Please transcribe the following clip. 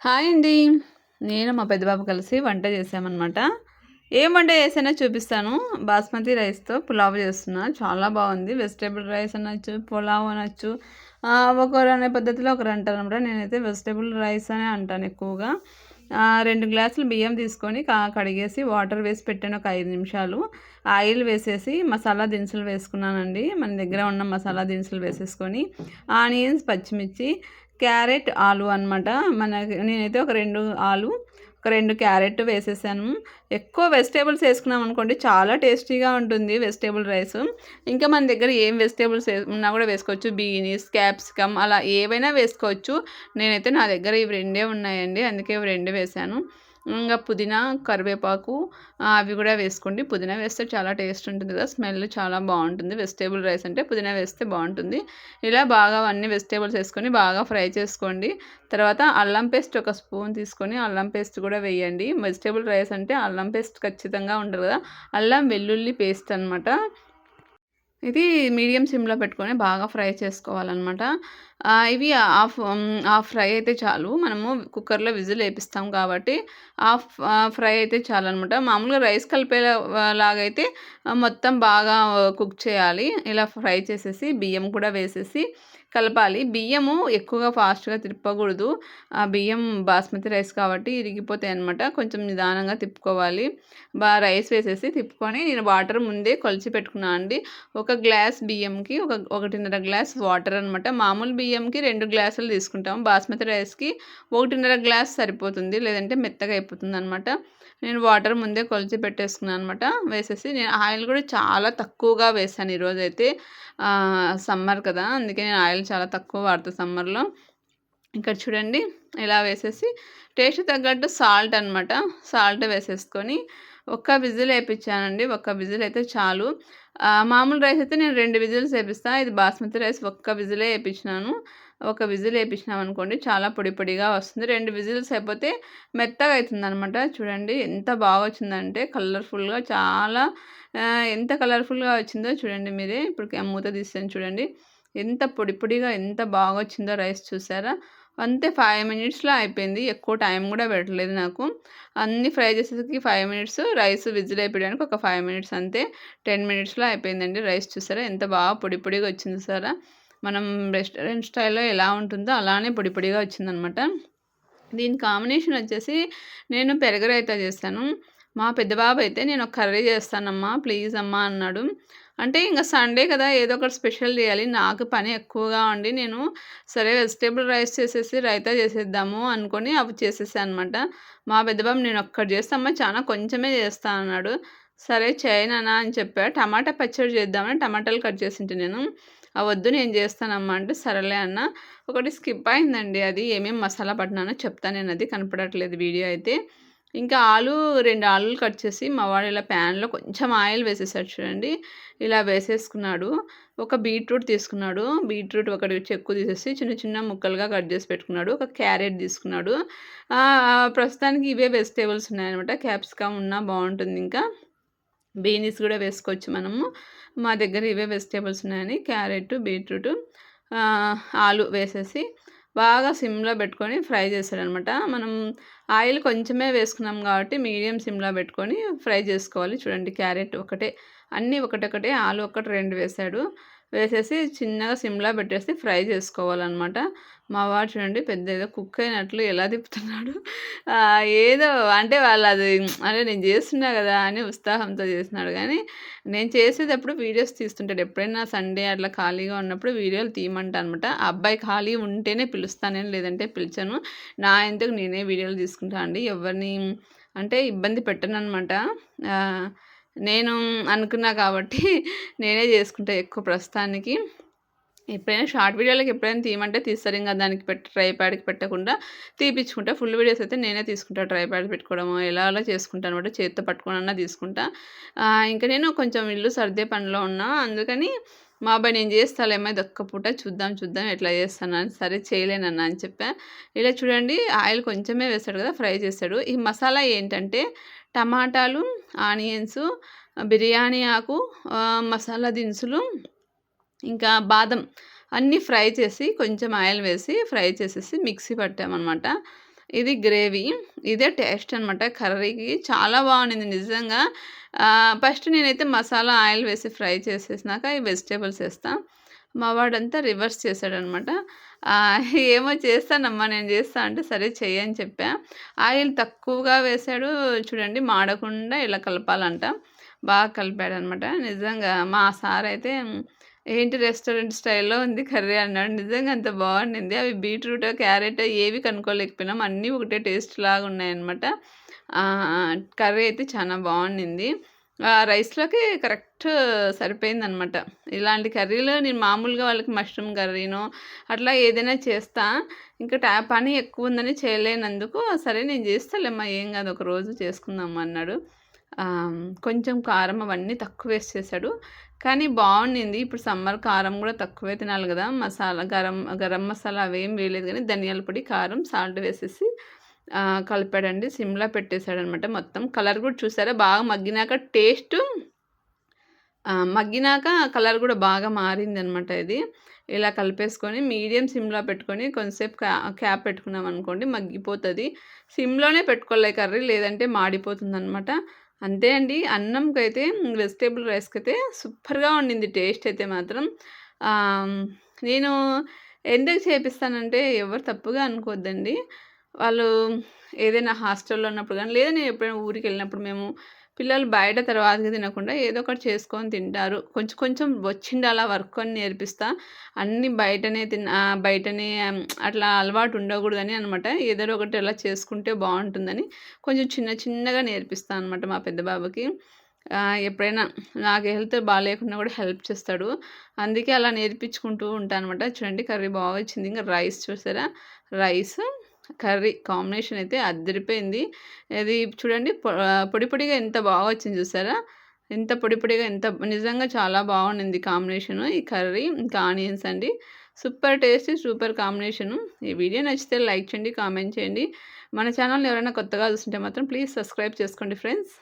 Hi అండి. నేను మా పెద్దబాబు కలిసి వంట చేసామన్నమాట. ఏం వంట చేసానో చూపిస్తాను. బాస్మతి రైస్తో పులావ్ చేస్తున్నా. చాలా బాగుంది. వెజిటేబుల్ రైస్ అనొచ్చు పులావ్ అనొచ్చు. ఒకరు అనే పద్ధతిలో ఒకరు అంటారు అనమాట. నేనైతే వెజిటేబుల్ రైస్ అనే అంటాను ఎక్కువగా. రెండు గ్లాసులు బియ్యం తీసుకొని కడిగేసి వాటర్ వేసి పెట్టాను ఒక ఐదు నిమిషాలు. ఆయిల్ వేసేసి మసాలా దినుసులు వేసుకున్నానండి. మన దగ్గర ఉన్న మసాలా దినుసులు వేసేసుకొని ఆనియన్స్ పచ్చిమిర్చి క్యారెట్ ఆలు అనమాట మన నేనైతే ఒక రెండు ఆలు ఒక రెండు క్యారెట్ వేసేసాను. ఎక్కువ వెజిటేబుల్స్ వేసుకున్నాం అనుకోండి చాలా టేస్టీగా ఉంటుంది వెజిటేబుల్ రైస్. ఇంకా మన దగ్గర ఏం వెజిటేబుల్స్ ఉన్నా కూడా వేసుకోవచ్చు. బీనీస్ క్యాప్సికమ్ అలా ఏవైనా వేసుకోవచ్చు. నేనైతే నా దగ్గర ఇవి రెండే ఉన్నాయండి. అందుకే ఇవి రెండు వేసాను. ఇంకా పుదీనా కరివేపాకు అవి కూడా వేసుకోండి. పుదీనా వేస్తే చాలా టేస్ట్ ఉంటుంది కదా స్మెల్ చాలా బాగుంటుంది. వెజిటేబుల్ రైస్ అంటే పుదీనా వేస్తే బాగుంటుంది. ఇలా బాగా అన్ని వెజిటేబుల్స్ వేసుకొని బాగా ఫ్రై చేసుకోండి. తర్వాత అల్లం పేస్ట్ ఒక స్పూన్ తీసుకొని అల్లం పేస్ట్ కూడా వేయండి. వెజిటేబుల్ రైస్ అంటే అల్లం పేస్ట్ ఖచ్చితంగా ఉంటుంది కదా అల్లం వెల్లుల్లి పేస్ట్ అనమాట ఇది మీడియం సిమ్లో పెట్టుకొని బాగా ఫ్రై చేసుకోవాలన్నమాట. ఇవి ఆఫ్ ఆఫ్ ఫ్రై అయితే చాలు. మనము కుక్కర్లో విజిల్ వేపిస్తాం కాబట్టి ఆఫ్ ఫ్రై అయితే చాలు అనమాట మామూలుగా రైస్ కలిపేలాగైతే మొత్తం బాగా కుక్ చేయాలి. ఇలా ఫ్రై చేసేసి బియ్యం కూడా వేసేసి కలపాలి. బియ్యము ఎక్కువగా ఫాస్ట్గా తిప్పకూడదు. ఆ బియ్యం బాస్మతి రైస్ కాబట్టి ఇరిగిపోతాయి అనమాట కొంచెం నిదానంగా తిప్పుకోవాలి. బా రైస్ వేసేసి తిప్పుకొని నేను వాటర్ ముందే కొలిచి పెట్టుకున్నాను అండి. ఒక గ్లాస్ బియ్యంకి ఒక ఒకటిన్నర గ్లాస్ వాటర్ అనమాట మామూలు బియ్యంకి రెండు గ్లాసులు తీసుకుంటాము బాస్మతి రైస్కి ఒకటిన్నర గ్లాస్ సరిపోతుంది. లేదంటే మెత్తగా అయిపోతుంది అనమాట నేను వాటర్ ముందే కొలిచి పెట్టేసుకున్నాను అనమాట. వేసేసి నేను ఆయిల్ కూడా చాలా తక్కువగా వేసాను ఈరోజు అయితే సమ్మర్ కదా అందుకే నేను ఆయిల్ చాలా తక్కువ వాడతా సమ్మర్లో. ఇక్కడ చూడండి ఇలా వేసేసి టేస్ట్ తగ్గట్టు సాల్ట్ అనమాట. సాల్ట్ వేసేసుకొని ఒక్క విజిల్ వేయించానండి ఒక్క విజిల్ అయితే చాలు. మామూలు రైస్ అయితే నేను రెండు విజిల్స్ వేపిస్తాను ఇది బాస్మతి రైస్ ఒక్క విజిలే వేయించినాను ఒక విజిల్ వేపించినాం అనుకోండి చాలా పొడి పొడిగా వస్తుంది. రెండు విజిల్స్ అయిపోతే మెత్తగా అవుతుంది అనమాట చూడండి ఎంత బాగా వచ్చిందంటే కలర్ఫుల్గా చాలా ఎంత కలర్ఫుల్గా వచ్చిందో చూడండి మీరే. ఇప్పుడు మూత తీసాను చూడండి. ఎంత పొడి పొడిగా ఎంత బాగా వచ్చిందో రైస్ చూసారా? అంతే ఫైవ్ మినిట్స్లో అయిపోయింది. ఎక్కువ టైం కూడా పెట్టలేదు నాకు. అన్ని ఫ్రై చేసేసరికి ఫైవ్ మినిట్స్ రైస్ విజిల్ అయిపోయడానికి ఒక ఫైవ్ మినిట్స్ అంతే. టెన్ మినిట్స్లో అయిపోయిందండి రైస్ చూసారా? ఎంత బాగా పొడి పొడిగా వచ్చింది సారా మనం రెస్టారెంట్ స్టైల్లో ఎలా ఉంటుందో అలానే పొడి పొడిగా వచ్చిందనమాట. దీని కాంబినేషన్ వచ్చేసి నేను పెరగరైతే చేస్తాను. మా పెద్ద బాబు అయితే నేను ఒక కర్రీ చేస్తానమ్మా ప్లీజ్ అమ్మా అన్నాడు. అంటే ఇంకా సండే కదా ఏదో ఒకటి స్పెషల్ చేయాలి. నాకు పని ఎక్కువగా ఉండి నేను సరే వెజిటేబుల్ రైస్ చేసేసి రైతా చేసేద్దాము అనుకొని అవి చేసేసాను అనమాట మా పెద్దబాబు నేను ఒక్కటి చేస్తామ్మా చాలా కొంచెమే చేస్తా అన్నాడు. సరే చేయనన్నా అని చెప్పా. టమాటా పచ్చడి చేద్దామని టమాటాలు కట్ చేసింటే నేను. వద్దు నేను చేస్తానమ్మా అంటే సరేలే అన్న. ఒకటి స్కిప్ అయిందండి అది. ఏమేమి మసాలా పట్టినానో చెప్తాను నేను అది కనపడట్లేదు వీడియో అయితే. ఇంకా ఆలు రెండు ఆలులు కట్ చేసి మా వాడు ఇలా ప్యాన్లో కొంచెం ఆయిల్ వేసేసాడు చూడండి. ఇలా వేసేసుకున్నాడు. ఒక బీట్రూట్ తీసుకున్నాడు. బీట్రూట్ ఒకటి చెక్కు తీసేసి చిన్న చిన్న ముక్కలుగా కట్ చేసి పెట్టుకున్నాడు. ఒక క్యారెట్ తీసుకున్నాడు. ప్రస్తుతానికి ఇవే వెజిటేబుల్స్ ఉన్నాయన్నమాట. క్యాప్సికమ్ ఉన్నా బాగుంటుంది ఇంకా. బీనీస్ కూడా వేసుకోవచ్చు మనము. మా దగ్గర ఇవే వెజిటేబుల్స్ ఉన్నాయని క్యారెట్ బీట్రూట్ ఆలు వేసేసి బాగా సిమ్లో పెట్టుకొని ఫ్రై చేశాడనమాట మనం ఆయిల్ కొంచెమే వేసుకున్నాం కాబట్టి మీడియం సిమ్లో పెట్టుకొని ఫ్రై చేసుకోవాలి. చూడండి క్యారెట్ ఒకటే అన్నీ ఒకటొకటే ఆలు ఒకటి రెండు వేసాడు. వేసేసి చిన్నగా సిమ్లా పెట్టేసి ఫ్రై చేసుకోవాలన్నమాట. మా వాడు చూడండి పెద్ద ఏదో కుక్ అయినట్లు ఎలా తిప్పుతున్నాడు. ఏదో అంటే వాళ్ళు అది అంటే నేను చేస్తున్నా కదా అని ఉత్సాహంతో చేస్తున్నాడు. కానీ నేను చేసేటప్పుడు వీడియోస్ తీస్తుంటాడు. ఎప్పుడైనా సండే అట్లా ఖాళీగా ఉన్నప్పుడు వీడియోలు తీయమంటా అనమాట అబ్బాయి ఖాళీ ఉంటేనే పిలుస్తాను. లేదంటే పిలిచాను. నా ఎందుకు నేనే వీడియోలు తీసుకుంటా అండి? ఎవరిని అంటే ఇబ్బంది పెట్టను అనమాట నేను అనుకున్నా కాబట్టి నేనే చేసుకుంటా ఎక్కువ ప్రస్తుతానికి. ఎప్పుడైనా షార్ట్ వీడియోలకు ఎప్పుడైనా తీయమంటే తీస్తారు ఇంకా దానికి పెట్టి ట్రై ప్యాడ్కి పెట్టకుండా తీపించుకుంటా ఫుల్ వీడియోస్ అయితే నేనే తీసుకుంటా. ట్రై ప్యాడ్ పెట్టుకోవడము ఎలా అలా చేసుకుంటాను అనమాట చేతితో పట్టుకోనన్నా తీసుకుంటా. ఇంకా నేను కొంచెం ఇల్లు సర్దే పనిలో ఉన్నా. అందుకని మా అబ్బాయి నేను చేస్తాలేమో దొక్క పూట చూద్దాం చూద్దాం ఎట్లా చేస్తాను సరే చేయలేనన్నా అని చెప్పా. ఇలా చూడండి ఆయిల్ కొంచెమే వేస్తాడు కదా ఫ్రై చేస్తాడు. ఈ మసాలా ఏంటంటే టమాటాలు ఆనియన్స్ బిర్యానీ ఆకు మసాలా దినుసులు ఇంకా బాదం అన్నీ ఫ్రై చేసి కొంచెం ఆయిల్ వేసి ఫ్రై చేసేసి మిక్సీ పట్టామన్నమాట. ఇది గ్రేవీ. ఇదే టేస్ట్ అనమాట కర్రీకి చాలా బాగుండింది నిజంగా. ఫస్ట్ నేనైతే మసాలా ఆయిల్ వేసి ఫ్రై చేసేసినాక ఈ వెజిటేబుల్స్ వేస్తాను మా వాడంతా రివర్స్ చేశాడనమాట ఏమో చేస్తానమ్మా నేను చేస్తా అంటే సరే చెయ్యి అని చెప్పా. ఆయిల్ తక్కువగా వేశాడు చూడండి మాడకుండా ఇలా కలపాలంట. బాగా కలిపాడనమాట. నిజంగా మా సార్ అయితే ఏంటి రెస్టారెంట్ స్టైల్లో ఉంది కర్రీ అన్నాడు. నిజంగా అంత బాగుండింది. అవి బీట్రూట్ క్యారెట్ ఏవి కనుక్కోలేకపోయినాం. అన్నీ ఒకటే టేస్ట్ లాగా ఉన్నాయన్నమాట. కర్రీ అయితే చాలా బాగుండింది. రైస్లోకి కరెక్ట్ సరిపోయిందనమాట. ఇలాంటి కర్రీలు నేను మామూలుగా వాళ్ళకి మష్రూమ్ కర్రీనో అట్లా ఏదైనా చేస్తా. ఇంకా టా పని ఎక్కువ ఉందని చేయలేనందుకు సరే నేను చేస్తాలేమ్మా ఏం కాదు ఒక రోజు చేసుకుందాం అన్నాడు. కొంచెం కారం అవన్నీ తక్కువ వేసి చేశాడు. కానీ బాగుండింది. ఇప్పుడు సమ్మర్ కారం కూడా తక్కువే తినాలి కదా. మసాలా గరం గరం మసాలా అవేం వేయలేదు కానీ ధనియాల పొడి కారం సాల్ట్ వేసేసి కలిపాడండి. సిమ్లా పెట్టేశాడనమాట మొత్తం. కలర్ కూడా చూసారా? బాగా మగ్గినాక టేస్ట్ మగ్గినాక కలర్ కూడా బాగా మారింది అనమాట ఇది. ఇలా కలిపేసుకొని మీడియం సిమ్లో పెట్టుకొని కొంతసేపు క్యా క్యాప్ పెట్టుకున్నాం అనుకోండి మగ్గిపోతుంది. సిమ్లోనే పెట్టుకోలే కర్రీ లేదంటే మాడిపోతుంది అనమాట అంతే అండి. అన్నంకి అయితే వెజిటేబుల్ రైస్కి అయితే సూపర్గా ఉండింది టేస్ట్ అయితే మాత్రం. నేను ఎందుకు చేపిస్తానంటే ఎవరు తప్పుగా అనుకోవద్దండి వాళ్ళు ఏదైనా హాస్టల్లో ఉన్నప్పుడు కానీ లేదా నేను ఎప్పుడైనా ఊరికి వెళ్ళినప్పుడు మేము పిల్లలు బయట తర్వాతకి తినకుండా ఏదో ఒకటి చేసుకొని తింటారు. కొంచెం కొంచెం వచ్చింది అలా వర్క్ అని నేర్పిస్తా. అన్నీ బయటనే తిన్న బయటనే అట్లా అలవాటు ఉండకూడదని అనమాట ఏదో ఒకటి అలా చేసుకుంటే బాగుంటుందని కొంచెం చిన్న చిన్నగా నేర్పిస్తాను అనమాట మా పెద్ద బాబుకి. ఎప్పుడైనా నాకు హెల్త్ బాగాలేకున్నా కూడా హెల్ప్ చేస్తాడు. అందుకే అలా నేర్పించుకుంటూ ఉంటాను అనమాట చూడండి కర్రీ బాగా వచ్చింది. ఇంకా రైస్ చూసారా? రైస్ కర్రీ కాంబినేషన్ అయితే అద్దరిపోయింది అది చూడండి పొడి పొడిగా ఎంత బాగా వచ్చింది చూసారా? ఎంత పొడి పొడిగా ఎంత నిజంగా చాలా బాగుండింది కాంబినేషను. ఈ కర్రీ ఇంకా ఆనియన్స్ అండి. Super tasty super combination. ఈ వీడియో నచ్చితే లైక్ చేయండి కామెంట్ చేయండి. మన ఛానల్ని ఎవరైనా కొత్తగా చూస్తుంటే మాత్రం ప్లీజ్ సబ్స్క్రైబ్ చేసుకోండి ఫ్రెండ్స్.